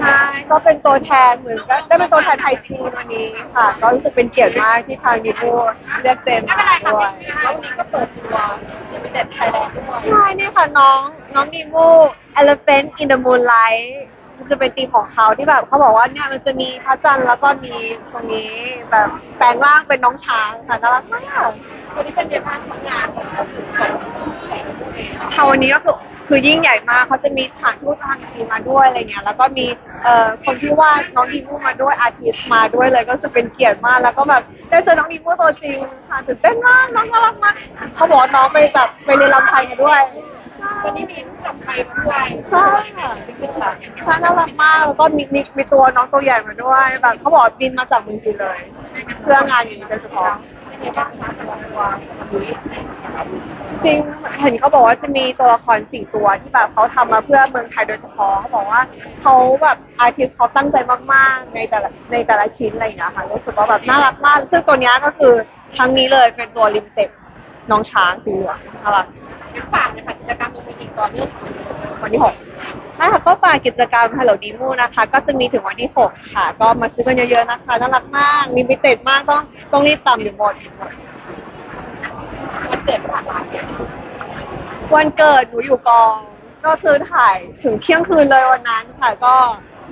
ใช่ก็เป็นตัวแทนเหมือนก็ได้เป็นตัวแทนไทยจีนวันนี้ค่ะ ก็รู้สึกเป็นเกียรติมากที่ทางดีพูเลือกเต็มไม่มาเป็นไรค่ะด้วยพี่แล้ววันนี้ก็เปิดตัวลิมิเต็ดไทยแลนด์ด้วยใช่เนี่ยค่ะน้องน้องดีมู Elephant in the Moonlight มันจะเป็นธีมของเขาที่แบบเขาบอกว่าเนี่ยมันจะมีพระจันทร์แล้วก็มีตรงนี้แบบแปลงร่างเป็นน้องช้างค่ะน่ารักมากวันนี้เป็นเดบ้านทำงานของเขาถึงของแข่งตัวเองค่ะวันนี้ก็คือ คือยิ่งใหญ่มากเขาจะมีฉากทูตทางทีมมาด้วยอะไรเงี้ยแล้วก็มีเอ่อคนที่วาดน้องดีมูมาด้วยอาร์ติสมาด้วยเลยก็รู้สึกเป็นเกียรติมากแล้วก็แบบได้เจอน้องดีมูตัวจริงค่ะตื่นเต้นมากน้องน่ารักมากเขาบอกว่าน้องไปแบบไปเรียนรำไทยมาด้วยวันนี้มีลูกกับใครมาด้วยใช่ค่ะใช่น่ารักมากแล้วก็มีมีมีตัวน้องตัวใหญ่มาด้วยแบบเขาบอกว่าบินมาจากเมืองจีนเลย เพื่องานนี้โดยเฉพาะเป็น ไงบ้างคะต่ละตัวนี้จริงเห็นเขาบอกว่าจะมีตัวละครสี่ตัวที่แบบเขาทำมาเพื่อเมืองไทยโดยเฉพาะเขาบอกว่าเขาแบบอาร์ติสเขาตั้งใจมากๆ ในแต่ละในแต่ละชิ้นอะไรอย่างเงี้ยค่ะรู้สึกว่าแบบน่ารักมาก ซึ่งตัวเนี้ยก็คือครั้งนี้เลยเป็นตัวลิมเต็ดน้องช้างสีเหลืองน่ารักงั้นฝากเลยค่ะกิจกรรมมีอีกต่อเนื่องวันที่หก นะคะก็ฝากกิจกรรม Hello Demo นะคะ ก็จะมีถึงวันที่ 6 ค่ะ ก็มาซื้อกันเยอะๆนะคะ น่ารักมาก มีมิเต็ดมากต้องต้องรีบตามอยู่หมดวันเกิดผ่านมาเนี่ยวันเกิดหนูอยู่กอง ก็คือถ่ายถึงเที่ยงคืนเลยวันนั้นค่ะ ก็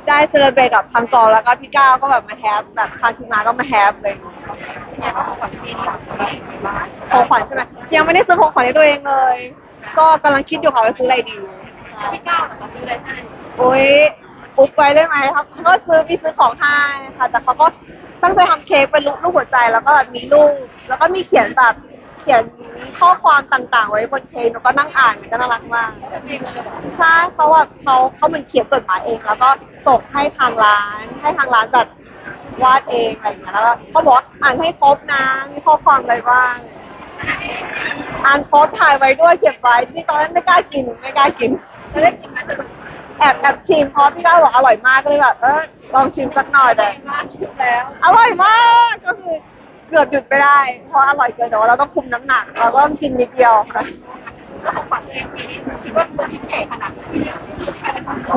ได้เซเลบรตกับทางกองแล้วก็พี่ก้าวก็แบบมาแฮปแบบทางทีมงานก็มาแฮปเลยของขวัญในบ้านของขวัญใช่ไหมยังไม่ได้ซื้อของขวัญให้ตัวเองเลย ก็กำลังคิดอยู่ค่ะว่าซื้ออะไรดี พี่ก้าวเหรอคะซื้ออะไรให้โอ้ยอุ๊บไปได้ไหมครับเขาก็ซื้อมีซื้อของให้ค่ะ แต่เขาก็ตั้งใจทำเค้กเป็นรูปรูปหัวใจแล้วก็แบบมีรูปแล้วก็มีเขียนแบบเขียนข้อความต่างๆ ไว้บนเค้กแล้วก็นั่งอ่านมันก็น่ารักมากจริงเลยเหรอใช่เพราะว่าเขาเขาเหมันเขียนจดหมายเอง แล้วก็ส่งให้ทางร้าน ให้ทางร้านจัดวาดเองอะไรอย่างเงี้ยแล้วก็เขาบอกว่าอ่านให้ครบนะมีข้อความอะไรบ้าง อ่านครบถ่ายไว้ด้วยเก็บไว้ที่ตอนแรกไม่กล้ากินไม่กล้ากิน จะได้กินไหมสนุกแอบแอบชิมเพราะพี่ก้าวบอกอร่อยมากก็เลยแบบเออลองชิมสักหน่อยแต่บ้านชิมแล้วอร่อยมากก็คือเกือบหยุดไม่ได้ เพราะอร่อยเกินแต่ว่าเราต้องคุมน้ำหนัก เราก็ต้องกินนิดเดียวค่ะแล้วของขวัญตัวเองปีนี้คิดว่าตัวชิ้นใหญ่ขนาดไหนโห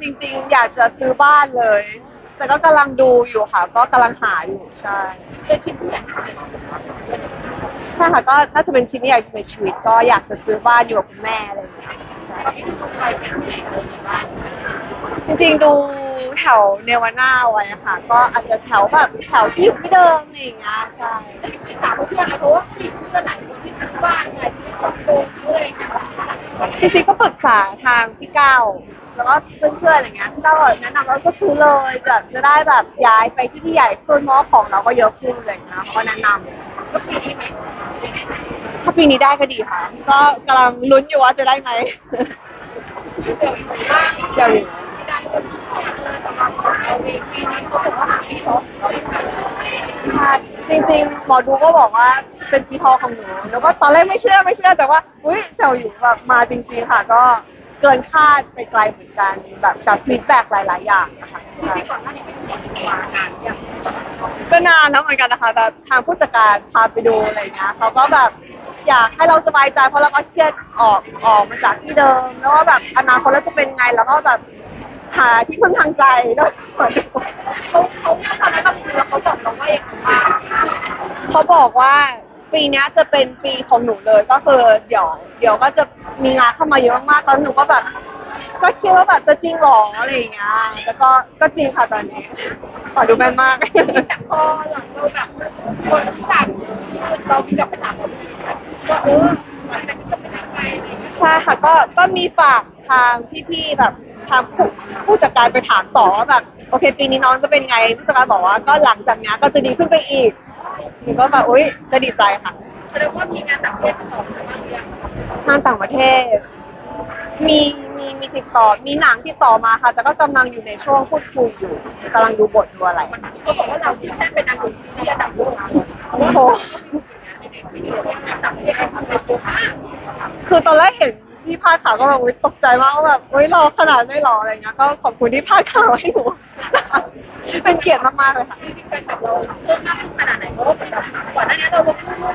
จริง ๆ อยากจะซื้อบ้านเลย แต่ก็กำลังดูอยู่ค่ะ ก็กำลังหาอยู่ใช่เป็นชิ้นใหญ่ขนาดไหนใช่ค่ะก็น่าจะเป็นชิ้นที่ใหญ่ที่สุดในชีวิต ก็อยากจะซื้อบ้านอยู่กับคุณแม่อะไรอย่างเงี้ย จริงๆดูแถวเนวาน่าไว้อะค่ะ ก็อาจจะแถวแบบแถวที่อยู่ที่เดิมอะไรอย่างเงี้ยใช่แล้วที่ถามเพื่อนนะเพราะว่ามีเพื่อนหลายคนที่ซื้อบ้านไงซื้อคอนโดซื้ออะไรอย่างเงี้ยจริงๆก็ปรึกษาทางพี่ก้าวแล้วก็เพื่อนๆอะไรเงี้ยพี่ก้าวแนะนำว่าก็ซื้อเลยแบบจะได้แบบย้ายไปที่ที่ใหญ่ขึ้นเพราะของเราก็เยอะขึ้นอะไรอย่างเงี้ยเขาก็แนะนำก็ปีนี้ไหม ปีนี้ได้ก็ดีค่ะ ก็กำลังลุ้นอยู่ว่าจะได้ไหมเดี๋ยวอยู่บ้านเชียวอยู่ที่ได้คนเลยสำหรับของเราเองปีนี้เขาบอกว่าหาที่ท็อปเราอีกแล้วใช่จริงๆหมอดูก็บอกว่าเป็นปีทองของหนูแล้วก็ตอนแรกไม่เชื่อไม่เชื่อแต่ว่าอุ้ยเชียวอยู่แบบมาจริงๆค่ะ ก็เกินคาดไปไกลเหมือนกันแบบกับฟีดแบ็กหลาย ๆ อย่างนะคะที่ที่ก่อนหน้านี้เป็นสี่มานานอย่างก็นานแล้วเหมือนกันนะคะ แบบทางผู้จัดการพาไปดูอะไรอย่างเงี้ยเขาก็แบบ อยากให้เราสบายใจเพราะเราก็เครียดออกออกมาจากที่เดิม แล้วว่าแบบอนาคตเราจะเป็นไงแล้วก็แบบหาที่พึ่งทางใจด้วยเขาเขาเนี่ยตอนนั้นเราคุยแล้วเขาบอกเราว่าอย่างไรบ้างเขาบอกว่าปีเนี้ยจะเป็นปีของหนูเลยก็คือเดี๋ยว เดี๋ยวก็จะมีงานเข้ามาเยอะมากๆตอนหนูก็แบบ ก็คิดว่าแบบจะจริงเหรออะไรอย่างเงี้ยแล้วก็ก็จริงค่ะตอนนี้ขอดูแม่นมากแต่พอหลังเราแบบคนที่จัดเรามีแบบปัญหาคนอื่น ว่าเออหลังจากนี้จะเป็นยังไงอะไรอย่างเงี้ยใช่ค่ะก็ก็มีฝากทางพี่ๆแบบทางผู้ผู้จัดการไปถามต่อว่าแบบโอเค ปีนี้น้องจะเป็นไงผู้จัดการบอกว่าก็หลังจากเนี้ยก็จะดีขึ้นไปอีกหนูก็แบบอุ้ยจะดีใจค่ะแสดงว่ามีงานต่างประเทศติดต่อมาบ้างหรือยังงานต่างประเทศ มีมีมีติดต่อมีหนังติดต่อมาค่ะ แต่ก็กำลังอยู่ในช่วงพูดคุยอยู่กำลังดูบทดูอะไร เขาบอกว่าเราที่แค่เป็นนางเอกที่ระดับโลกนะ โอ้โห คือตอนแรกเห็นที่พาดข่าวก็แบบอุ๊ยตกใจมากว่าแบบเฮ้ยรอขนาดไม่รออะไรเงี้ย ก็ขอบคุณที่พาดข่าวให้หนู เป็นเกียรติมากๆเลยค่ะ จริงๆแฟนคลับเราเพิ่มมากขึ้นขนาดไหนเพราะว่าก่อนหน้านี้เราลงรูป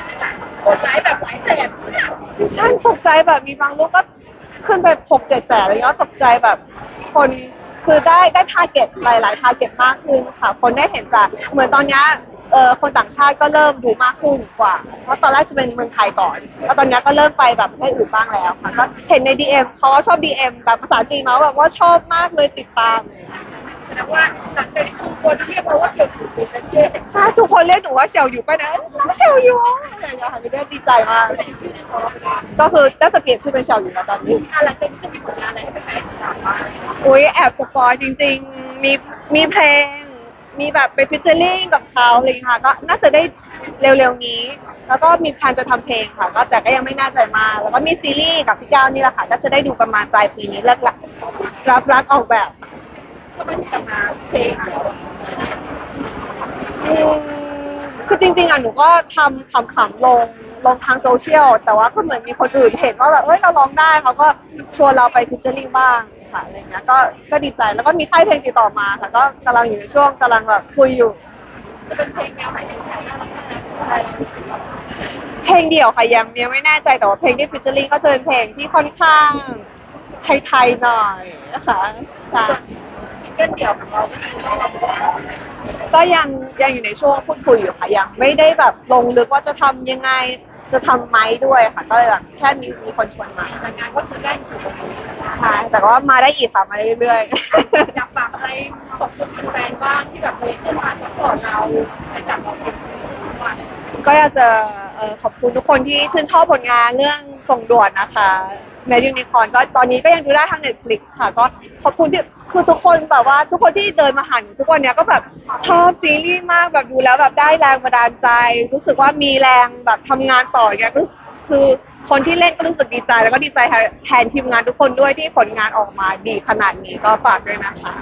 กดไลค์แบบหลายแสนใช่ตกใจแบบมีบางรูปก็ขึ้นไปหกเจ็ดแสนอะไรเงี้ยตกใจแบบ คนคือได้ได้ทาร์เก็ตหลายๆทาร์เก็ตมากขึ้นค่ะ คนได้เห็นจากเหมือนตอนเนี้ย เออคนต่างชาติก็เริ่มดูมากขึ้นกว่า เพราะตอนแรกจะเป็นเมืองไทยก่อน แล้วตอนเนี้ยก็เริ่มไปแบบประเทศอื่นบ้างแล้วค่ะก็เห็นใน DM เขาก็ชอบ DM แบบภาษาจีนมาแบบว่าชอบมากเลยติดตามแสดงว่าหลังจากนี้คือคนเรียกเราว่าเกี่ยวกับเป็นเจ๊ใช่ทุกคนเรียกหนูว่าเฉียวอยู่ไปนะน้องเฉียวอยู่อะไรอย่างเงี้ยค่ะก็ได้ดีใจมากเป็นชื่อในคอร์สก็คือน่าจะเปลี่ยนชื่อเป็นเฉียวอยู่แล้วตอนนี้อะไรเป็นจะมีผลงานอะไรให้แฟนติดตามบ้างอุ้ยแอบสปอยจริง ๆ มีมีเพลง มีแบบไปฟิชเชอร์ลิงกับเขาอะไรอย่างเงี้ยค่ะ ก็น่าจะได้เร็วๆนี้ แล้วก็มีแพลนจะทำเพลงค่ะ ก็แต่ก็ยังไม่แน่ใจมากแล้วก็มีซีรีส์กับพี่ก้าวนี่แหละค่ะก็จะได้ดูประมาณปลายปีนี้เลิกละรับรักออกแบบก็มันจะมาเพลงอืมคือจริงๆอะหนูก็ทำขำๆลงลงทางโซเชียลแต่ว่าก็เหมือนมีคนอื่นเห็นว่าแบบเอ้ยเราร้องได้เขาก็ชวนเราไปฟิชเชอร์ลิงบ้าง ค่ะอะไรเงี้ยก็ก็ดีใจแล้วก็มีค่ายเพลงติดต่อมาค่ะ ก็กำลังอยู่ในช่วงกำลังแบบคุยอยู่ จะเป็นเพลงแนวไหนที่ใช้น่ารักน่ารักเพลงเดี่ยวค่ะยังยังไม่แน่ใจแต่ว่าเพลงที่ฟิชเชอร์ลิงก็จะเป็นเพลงที่ค่อนข้างไทยๆหน่อยนะคะใช่เกิลเดี่ยวของเราก็ยังยังอยู่ในช่วงพูดคุยอยู่ค่ะยังไม่ได้แบบลงลึกว่าจะทำยังไงจะทำไหมด้วยค่ะ ก็เลยแบบแค่มีมีคนชวนมา แต่งานก็คือได้อยู่ใช่ แต่ว่ามาได้อีกค่ะมาเรื่อยอยากฝากอะไรขอบคุณแฟนบ้างที่แบบเคยขึ้นมาซัพพอร์ตเราและจับเราเป็นวันๆก็อยากจะเอ่อขอบคุณทุกคนที่ชื่นชอบผลงานเรื่องส่งด่วนนะคะแมยูนิคอนก็ตอนนี้ก็ยังดูได้ทาง Netflix ค่ะ ก็ขอบคุณที่คือทุกคนแบบว่า ทุกคนที่เดินมาหาหนูทุกวันเนี้ยก็แบบชอบซีรีส์มากแบบดูแล้วแบบได้แรงบันดาลใจ รู้สึกว่ามีแรงแบบทำงานต่ออย่างเงี้ยก็คือ คนที่เล่นก็รู้สึกดีใจ แล้วก็ดีใจแทนทีมงานทุกคนด้วยที่ผลงานออกมาดีขนาดนี้ก็ฝากด้วยนะคะ